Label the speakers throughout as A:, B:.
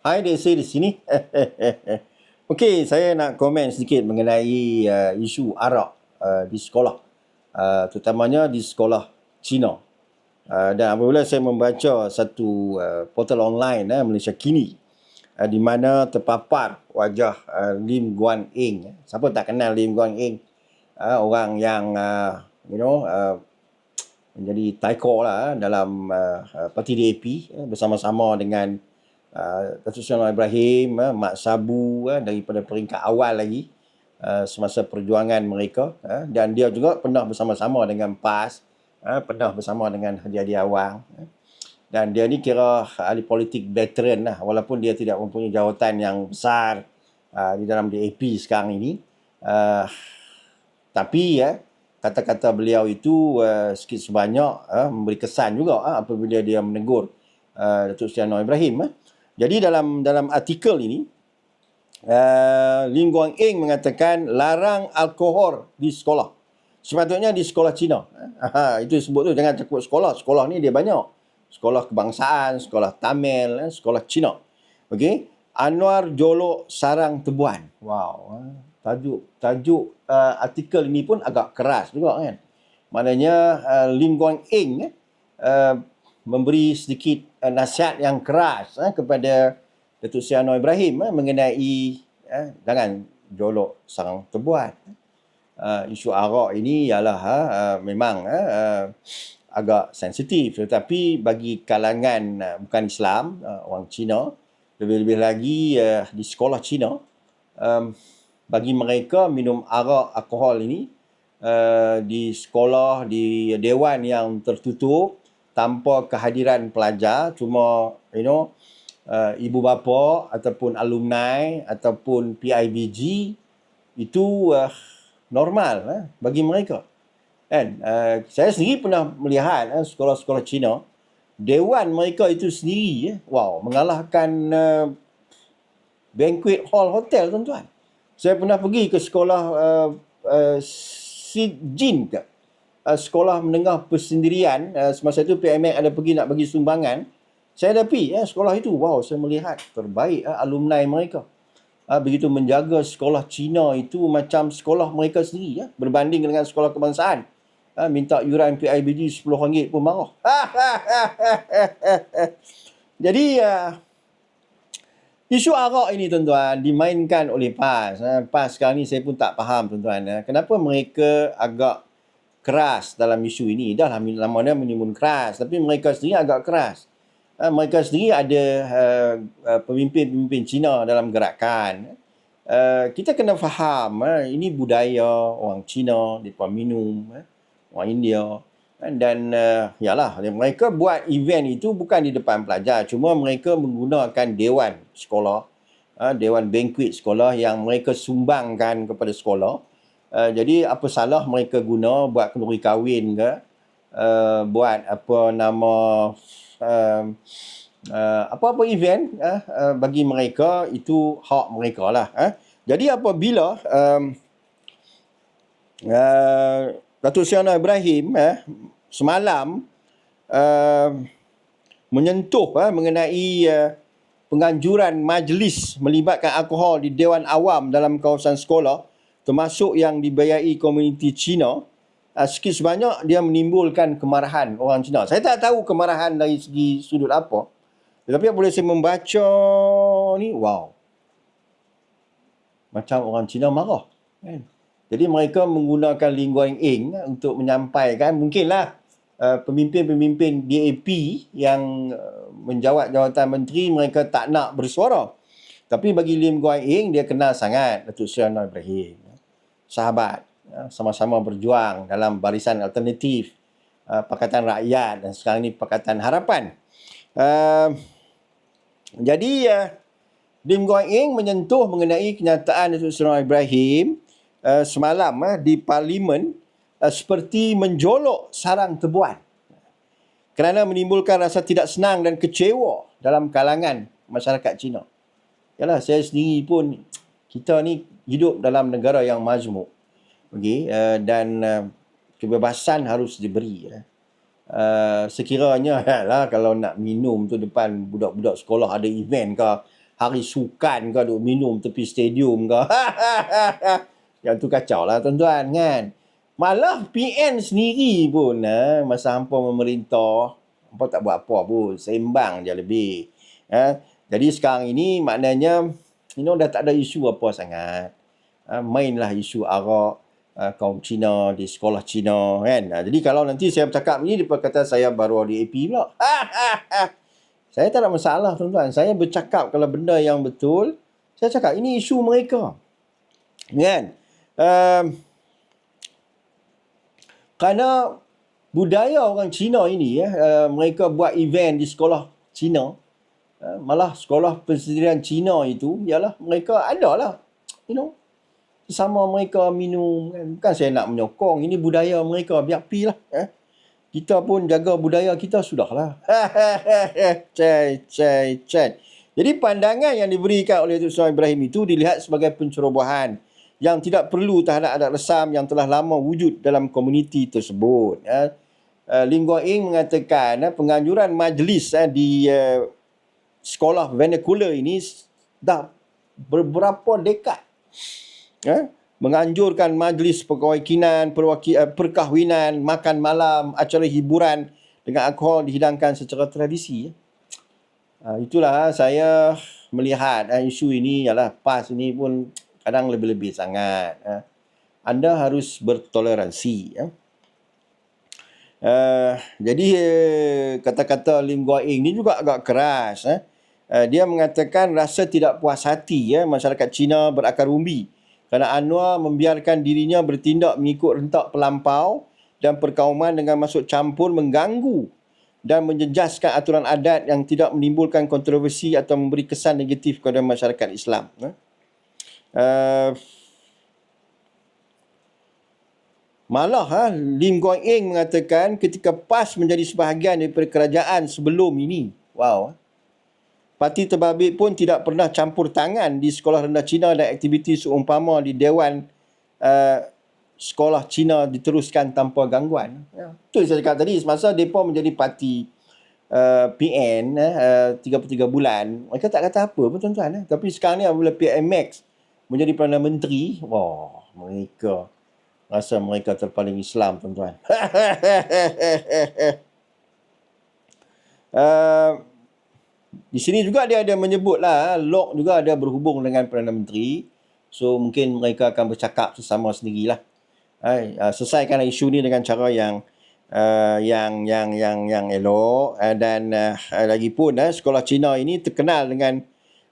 A: Hai Desi di sini. Okey, saya nak komen sedikit mengenai uh, isu arak uh, di sekolah. Uh, terutamanya di sekolah Cina. Uh, dan apabila saya membaca satu uh, portal online uh, Malaysia Kini uh, di mana terpapar wajah uh, Lim Guan Eng. Siapa tak kenal Lim Guan Eng? Uh, orang yang uh, you know uh, menjadi taikor lah dalam uh, parti DAP uh, bersama-sama dengan Datuk Seri Ibrahim, uh, Mak Sabu uh, daripada peringkat awal lagi uh, semasa perjuangan mereka uh, dan dia juga pernah bersama-sama dengan PAS, uh, pernah bersama dengan Hadi Hadi Awang. Uh, dan dia ni kira ahli politik veteran lah walaupun dia tidak mempunyai jawatan yang besar uh, di dalam DAP sekarang ini. Uh, tapi ya, uh, kata-kata beliau itu uh, sikit sebanyak uh, memberi kesan juga uh, apabila dia menegur uh, Datuk Seri Anwar Ibrahim. Uh. Jadi dalam dalam artikel ini uh, Lim Guang Eng mengatakan larang alkohol di sekolah. Sepatutnya di sekolah Cina. Uh, itu sebut tu jangan cakap sekolah. Sekolah ni dia banyak. Sekolah kebangsaan, sekolah Tamil, uh, sekolah Cina. Okey. Anwar jolok sarang tebuan. Wow. Uh tajuk tajuk uh, artikel ini pun agak keras juga kan. Maknanya uh, Lim Guang Eng uh, memberi sedikit uh, nasihat yang keras uh, kepada Datuk Seri Anwar Ibrahim uh, mengenai uh, jangan jolok sarang terbuat. Uh, isu arak ini ialah uh, memang uh, agak sensitif tetapi bagi kalangan uh, bukan Islam uh, orang Cina lebih-lebih lagi uh, di sekolah Cina um, bagi mereka minum arak alkohol ini uh, di sekolah di dewan yang tertutup tanpa kehadiran pelajar cuma you know uh, ibu bapa ataupun alumni ataupun PIBG itu uh, normal uh, bagi mereka. Kan? Uh, saya sendiri pernah melihat uh, sekolah-sekolah Cina dewan mereka itu sendiri uh, wow mengalahkan uh, banquet hall hotel tuan-tuan. Saya pernah pergi ke sekolah uh, uh, si Jin ke uh, sekolah menengah persendirian uh, semasa itu PMX ada pergi nak bagi sumbangan saya ada pergi ya, sekolah itu wow saya melihat terbaik uh, alumni mereka uh, begitu menjaga sekolah Cina itu macam sekolah mereka sendiri ya, berbanding dengan sekolah kebangsaan uh, minta yuran PIBG RM10 pun marah jadi uh, Isu arak ini tuan-tuan dimainkan oleh PAS. Eh, PAS sekarang ni saya pun tak faham tuan-tuan. Eh. Kenapa mereka agak keras dalam isu ini. Dah namanya menimbun keras. Tapi mereka sendiri agak keras. Eh, mereka sendiri ada pemimpin-pemimpin Cina dalam gerakan. Kita kena faham ini budaya orang Cina, mereka minum, orang India. Dan uh, yalah, mereka buat event itu bukan di depan pelajar. Cuma mereka menggunakan dewan sekolah. Uh, dewan banquet sekolah yang mereka sumbangkan kepada sekolah. Uh, jadi apa salah mereka guna buat kenduri kahwin ke. Uh, buat apa nama uh, uh, apa-apa event uh, uh, bagi mereka itu hak mereka lah. Uh. Jadi apabila um, uh, Datuk Syahna Ibrahim eh, semalam uh, menyentuh eh, mengenai uh, penganjuran majlis melibatkan alkohol di Dewan Awam dalam kawasan sekolah termasuk yang dibayai komuniti Cina uh, sikit sebanyak dia menimbulkan kemarahan orang Cina. Saya tak tahu kemarahan dari segi sudut apa. Tetapi boleh saya membaca ni, wow. Macam orang Cina marah. Kan? Jadi mereka menggunakan lingua ing untuk menyampaikan mungkinlah uh, pemimpin-pemimpin DAP yang uh, menjawat jawatan menteri mereka tak nak bersuara. Tapi bagi Lim Guai Ing dia kenal sangat Datuk Seri Anwar Ibrahim. Sahabat ya, sama-sama berjuang dalam barisan alternatif uh, Pakatan Rakyat dan sekarang ini Pakatan Harapan. Uh, jadi uh, Lim Guai Ing menyentuh mengenai kenyataan Datuk Seri Ibrahim semalam di parlimen seperti menjolok sarang tebuan kerana menimbulkan rasa tidak senang dan kecewa dalam kalangan masyarakat Cina. Yalah saya sendiri pun kita ni hidup dalam negara yang majmuk. Okay, uh, dan uh, kebebasan harus diberi. Uh, sekiranya lah kalau nak minum tu depan budak-budak sekolah ada event ke hari sukan kau duk minum tepi stadium kau. Yang tu kacau lah tuan-tuan kan. Malah PN sendiri pun eh, masa hampa memerintah, hampa tak buat apa pun. Sembang je lebih. Eh. Jadi sekarang ini maknanya, you know, dah tak ada isu apa sangat. Eh, mainlah isu arak uh, kaum Cina di sekolah Cina kan. Uh, jadi kalau nanti saya bercakap ni, dia kata saya baru di AP pula. saya tak ada masalah tuan-tuan. Saya bercakap kalau benda yang betul, saya cakap ini isu mereka. Kan? Um, kerana budaya orang Cina ini, ya, uh, mereka buat event di sekolah Cina, uh, malah sekolah persendirian Cina itu, ialah mereka ada lah, you know, sama mereka minum, kan. bukan saya nak menyokong, ini budaya mereka, biar pi lah. Eh. Kita pun jaga budaya kita, sudahlah. cai, cai, cai. Jadi pandangan yang diberikan oleh Tuan Ibrahim itu dilihat sebagai pencerobohan yang tidak perlu terhadap adat resam yang telah lama wujud dalam komuniti tersebut. Ya. Lim Guang Ing mengatakan uh, penganjuran majlis uh, di uh, sekolah vernacular ini dah beberapa dekad. Uh, menganjurkan majlis perkahwinan, perkahwinan, makan malam, acara hiburan dengan alkohol dihidangkan secara tradisi. Uh, itulah saya melihat uh, isu ini ialah PAS ini pun kadang lebih-lebih sangat. Ya. Anda harus bertoleransi. Ya. Uh, jadi uh, kata-kata Lim Guo Ying ni juga agak keras. Eh. Uh, dia mengatakan rasa tidak puas hati ya, masyarakat Cina berakar umbi kerana Anwar membiarkan dirinya bertindak mengikut rentak pelampau dan perkauman dengan masuk campur mengganggu dan menjejaskan aturan adat yang tidak menimbulkan kontroversi atau memberi kesan negatif kepada masyarakat Islam. Eh. Uh, malah ha, Lim Guang Eng mengatakan ketika PAS menjadi sebahagian daripada kerajaan sebelum ini. Wow. Parti Terbabit pun tidak pernah campur tangan di sekolah rendah Cina dan aktiviti seumpama di Dewan uh, Sekolah Cina diteruskan tanpa gangguan. Ya. Itu yang saya cakap tadi. Semasa mereka menjadi parti uh, PN uh, 33 bulan, mereka tak kata apa pun tuan-tuan. Eh. Tapi sekarang ni apabila PMX menjadi Perdana Menteri, wah, mereka rasa mereka terpaling Islam, tuan-tuan. uh, di sini juga dia ada menyebutlah, Lok juga ada berhubung dengan Perdana Menteri. So, mungkin mereka akan bercakap sesama sendirilah. Uh, selesaikan isu ni dengan cara yang uh, yang yang yang yang elok uh, dan uh, lagipun uh, sekolah Cina ini terkenal dengan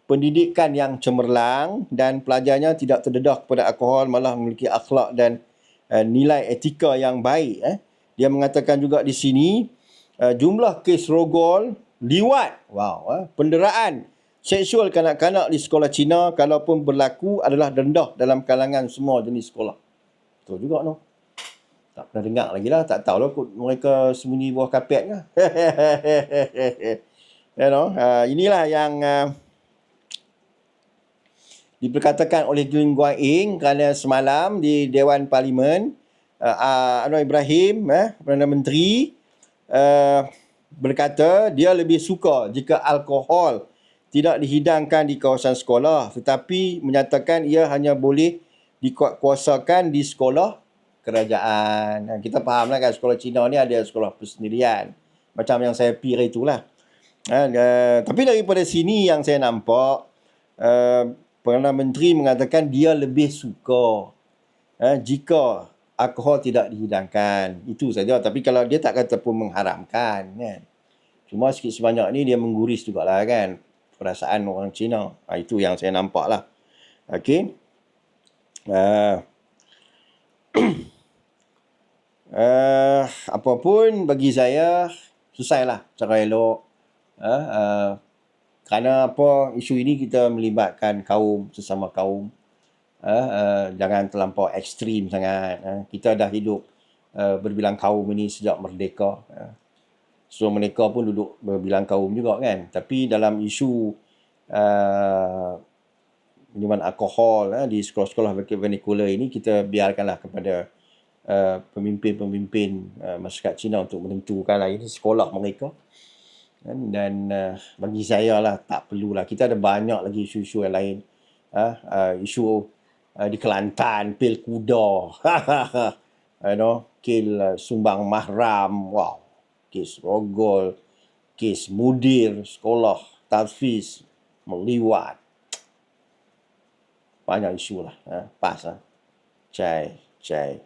A: pendidikan yang cemerlang dan pelajarnya tidak terdedah kepada alkohol malah memiliki akhlak dan uh, nilai etika yang baik eh. Dia mengatakan juga di sini uh, jumlah kes rogol, liwat, wow, eh, penderaan seksual kanak-kanak di sekolah Cina kalaupun berlaku adalah rendah dalam kalangan semua jenis sekolah. Betul juga no. Tak pernah dengar lagi lah. Tak tahu lah mereka sembunyi bawah kapet ke. you know, uh, inilah yang uh, diperkatakan oleh Lim Guan Eng kerana semalam di Dewan Parlimen uh, uh, Anwar Ibrahim eh, Perdana Menteri uh, berkata dia lebih suka jika alkohol tidak dihidangkan di kawasan sekolah tetapi menyatakan ia hanya boleh dikuasakan di sekolah kerajaan. Kita fahamlah kan sekolah Cina ni ada sekolah persendirian. Macam yang saya pilih itulah. Uh, tapi daripada sini yang saya nampak uh, Perdana Menteri mengatakan dia lebih suka eh, jika alkohol tidak dihidangkan. Itu saja. Tapi kalau dia tak kata pun mengharamkan. Kan? Cuma sikit sebanyak ni dia mengguris juga lah kan. Perasaan orang Cina. Ha, itu yang saya nampak lah. Okay. Uh, uh, apapun bagi saya, selesailah cara elok. Uh, uh, kerana apa isu ini kita melibatkan kaum sesama kaum uh, uh, jangan terlampau ekstrim sangat uh, kita dah hidup uh, berbilang kaum ini sejak merdeka uh. so mereka pun duduk berbilang kaum juga kan tapi dalam isu uh, minuman alkohol uh, di sekolah-sekolah vernacular ini kita biarkanlah kepada uh, pemimpin-pemimpin uh, masyarakat Cina untuk menentukan lah ini sekolah mereka Kan? Dan uh, bagi saya lah tak perlulah. Kita ada banyak lagi isu-isu yang lain. Uh, uh, isu uh, di Kelantan, pil kuda. you know, kil uh, sumbang mahram. Wow. Kes rogol. Kes mudir sekolah. Tafis. Meliwat. Banyak isu lah. Uh, pas lah. Cai. Cai.